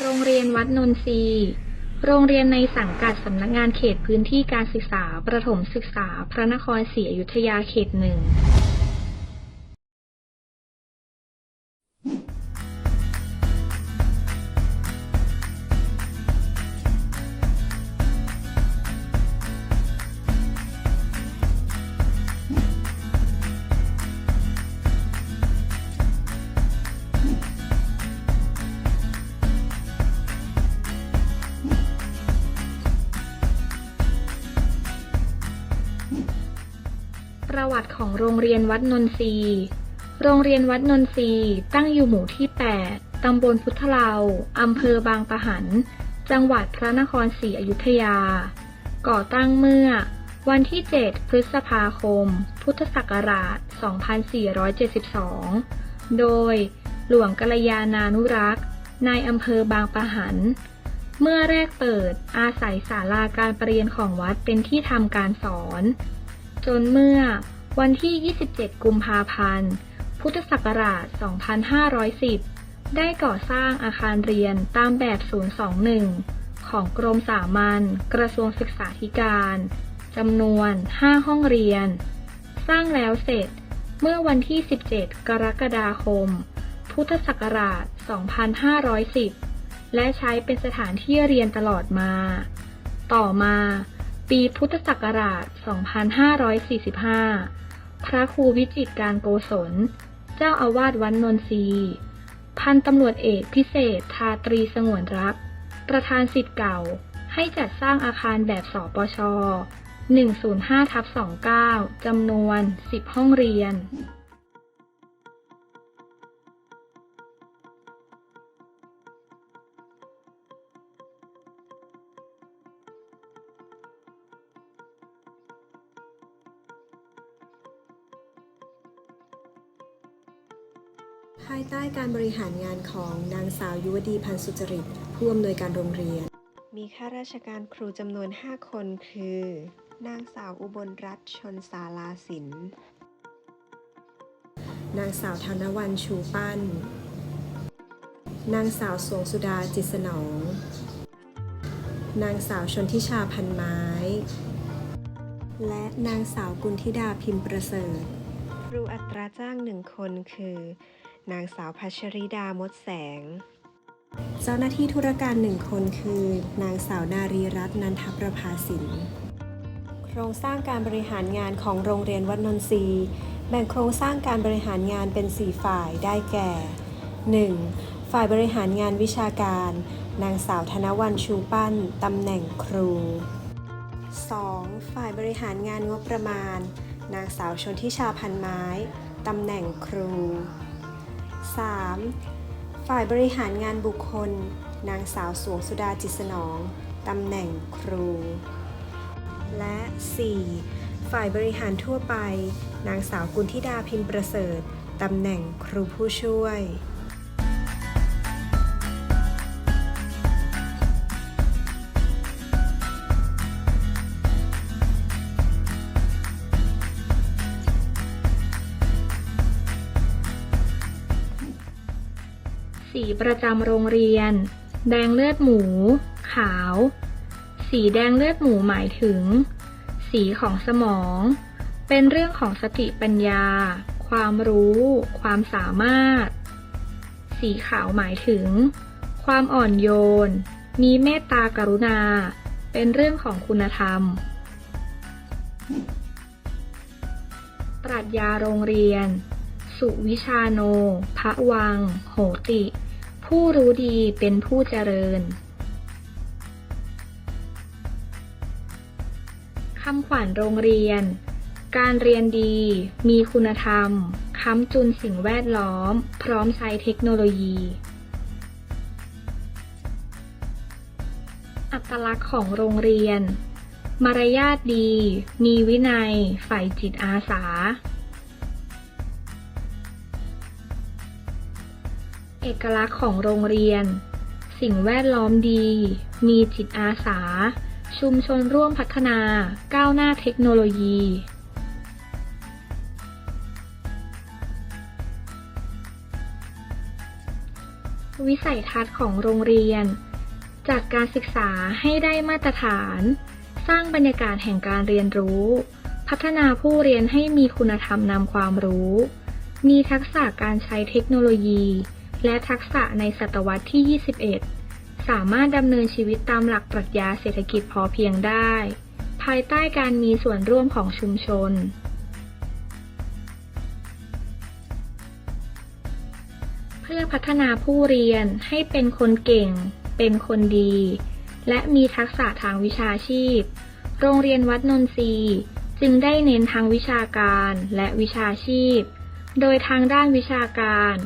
โรงเรียนวัดนนทรีย์โรงเรียนในสังกัดสำนักงานเขตพื้นที่การศึกษา ประถมศึกษา พระนครศรีอยุธยาเขตหนึ่ง ประวัติของโรงเรียนวัดนนทรีโรงเรียนวัดนนทรีตั้งอยู่หมู่ที่ 8 ตำบลพุทธเลาอำเภอบางปะหัน จังหวัดพระนครศรีอยุธยา ก่อตั้งเมื่อ วันที่ 7 พฤษภาคม พุทธศักราช 2472 โดยหลวงกัลยาณานุรักษ์ นายอำเภอบางปะหัน เมื่อแรกเปิดอาศัยศาลาการประเรียนของวัดเป็นที่ทำการสอน จนเมื่อวันที่ 27 กุมภาพันธ์ พุทธศักราช 2510 ได้ก่อสร้างอาคารเรียนตามแบบ 021 ของกรมสามัญกระทรวงศึกษาธิการจำนวน 5 ห้องเรียน สร้างแล้วเสร็จเมื่อวันที่ 17 กรกฎาคม พุทธศักราช 2510 และใช้เป็นสถานที่เรียนตลอดมา ต่อมา ปีพุทธศักราช 2545 พระครูวิจิตการโกศล เจ้าอาวาสวัดนนทรี พันตำรวจเอกพิเศษทาตรีสงวนรัก ประธานสิทธิ์เก่า ให้จัดสร้างอาคารแบบสปช 105ทับ29จำนวน 10 ห้องเรียน ภายใต้การบริหารงานของนางสาวยุวดีพันธ์สุจริต ผู้อำนวยการโรงเรียน มีข้าราชการครูจำนวน 5 คนคือ นางสาวอุบลรัตน์ชนสาลาสิน นางสาวธนวันชูปั้น นางสาวสวงสุดาจิตสนอง นางสาวชนทิชาพันไม้ และนางสาวกุลธิดาพิมพ์ประเสริฐ ครูอัตราจ้างหนึ่งคนคือ นางสาวพัชริดามดแสง เจ้าหน้าที่ธุรการหนึ่งคนคือ นางสาวนารีรัตน์นันทประภาสินโครงสร้างการบริหารงานของโรงเรียนวัดนนทรีแบ่งโครงสร้างการบริหารงานเป็น 4 ฝ่ายได้แก่ 1. ฝ่ายบริหารงานวิชาการ นางสาวธนวันชูปั้น ตำแหน่งครู 2. ฝ่ายบริหารงานงบประมาณ นางสาวชนทิชาพันไม้ ตำแหน่งครู 3. ฝ่ายบริหารงานบุคคล นางสาวสวงสุดาจิตสนอง ตำแหน่งครู และ 4. ฝ่ายบริหารทั่วไป นางสาวกุลธิดาพิมพ์ประเสริฐ ตำแหน่งครูผู้ช่วย สีประจำโรงเรียน แดงเลือดหมู ขาว สีแดงเลือดหมูหมายถึง สีของสมอง เป็นเรื่องของสติปัญญา ความรู้ ความสามารถ สีขาวหมายถึง ความอ่อนโยน มีเมตตากรุณา เป็นเรื่องของคุณธรรม ปรัชญาโรงเรียน สุวิชาโน พระวัง โหติ ผู้รู้ดีเป็นผู้เจริญคำขวัญโรงเรียน การเรียนดี มีคุณธรรม ค้ำจุนสิ่งแวดล้อม พร้อมใช้เทคโนโลยี อัตลักษณ์ของโรงเรียน มารยาทดี มีวินัย ฝ่ายจิตอาสา เอกลักษณ์ของโรงเรียน สิ่งแวดล้อมดี มีจิตอาสา ชุมชนร่วมพัฒนา ก้าวหน้าเทคโนโลยีวิสัยทัศน์ของโรงเรียน จากการศึกษาให้ได้มาตรฐาน สร้างบรรยากาศแห่งการเรียนรู้ พัฒนาผู้เรียนให้มีคุณธรรมนำความรู้ มีทักษะการใช้เทคโนโลยี และทักษะในศตวรรษที่ 21 สามารถดำเนินชีวิตตามหลักปรัชญาเศรษฐกิจพอเพียงได้ ภายใต้การมีส่วนร่วมของชุมชน เพื่อพัฒนาผู้เรียนให้เป็นคนเก่ง เป็นคนดี และมีทักษะทางวิชาชีพ โรงเรียนวัดนนทรีย์จึงได้เน้นทางวิชาการและวิชาชีพ โดยทางด้านวิชาการ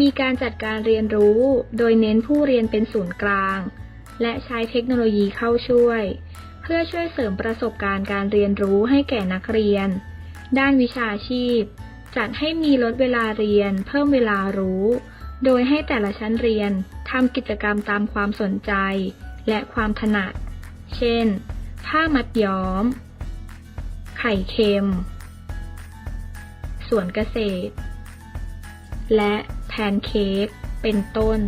มีการจัดการเรียนรู้ โดยเน้นผู้เรียนเป็นศูนย์กลาง และใช้เทคโนโลยีเข้าช่วย เพื่อช่วยเสริมประสบการณ์การเรียนรู้ให้แก่นักเรียน ด้านวิชาชีพ จัดให้มีลดเวลาเรียน เพิ่มเวลารู้ โดยให้แต่ละชั้นเรียนทำกิจกรรมตามความสนใจ และความถนัด เช่น ผ้ามัดย้อม ไข่เค็ม สวนเกษตร และ แพนเค้ก เป็นต้น